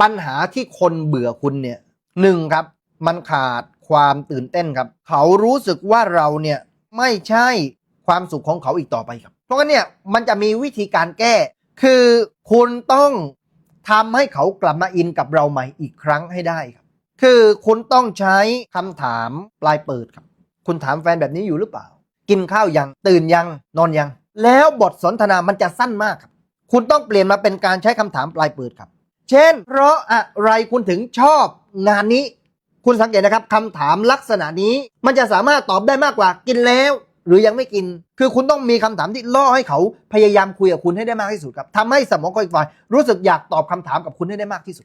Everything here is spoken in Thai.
ปัญหาที่คนเบื่อคุณเนี่ยหนึ่งครับ มันขาดความตื่นเต้นครับ เขารู้สึกว่าเราเนี่ยไม่ใช่ความสุขของเขาอีกต่อไปครับ เพราะงั้นเนี่ยมันจะมีวิธีการแก้ คือคุณต้องทำให้เขากลับมาอินกับเราใหม่อีกครั้งให้ได้ครับ คือคุณต้องใช้คำถามปลายเปิดครับ คุณถามแฟนแบบนี้อยู่หรือเปล่า กินข้าวยัง ตื่นยังนอนยัง แล้วบทสนทนามันจะสั้นมากครับ คุณต้องเปลี่ยนมาเป็นการใช้คำถามปลายเปิดครับ เช่น เพราะอะไรคุณถึงชอบงานนี้ คุณสังเกตนะครับคำถามลักษณะนี้ มันจะสามารถตอบได้มากกว่ากินแล้ว หรือยังไม่กิน คือคุณต้องมีคำถามที่ล่อให้เขาพยายามคุยกับคุณให้ได้มากที่สุดครับทำให้สมองของอีกฝ่ายรู้สึกอยากตอบคำถามกับคุณให้ได้มากที่สุด